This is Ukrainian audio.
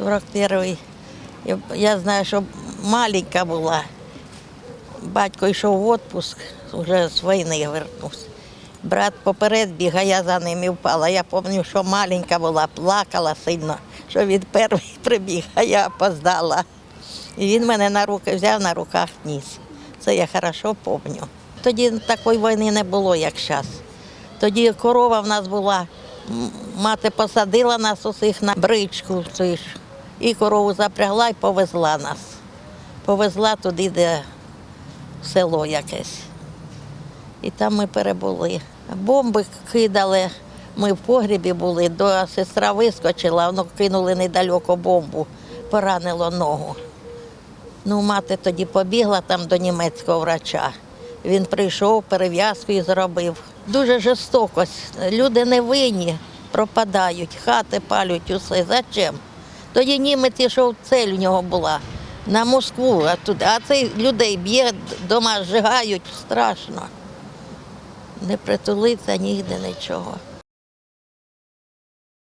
41-й. Я, знаю, що маленька була. Батько йшов в відпуск, вже з війни вернувся. Брат поперед біг, а я за ним і впала. Я пам'ятаю, що маленька була, плакала сильно, що він перший прибіг, а я опоздала. І він мене на руки взяв, на руках ніс. Це я хорошо пам'ятаю. Тоді такої війни не було, як зараз. Тоді корова в нас була, мати посадила нас усіх на бричку цю і корову запрягла і повезла нас. Повезла туди, де село якесь. І там ми перебули. Бомби кидали. Ми в погрібі були, до сестра вискочила, воно кинули недалеко бомбу, поранило ногу. Ну, мати тоді побігла там до німецького врача. Він прийшов, перев'язку і зробив. Дуже жорстокость. Люди не винні, пропадають, хати палють, усе. Зачем? Тоді німець йшов, цель у нього була на Москву, а туди. А цей людей б'є, дома зжигають, страшно. Не притулиться нігде нічого.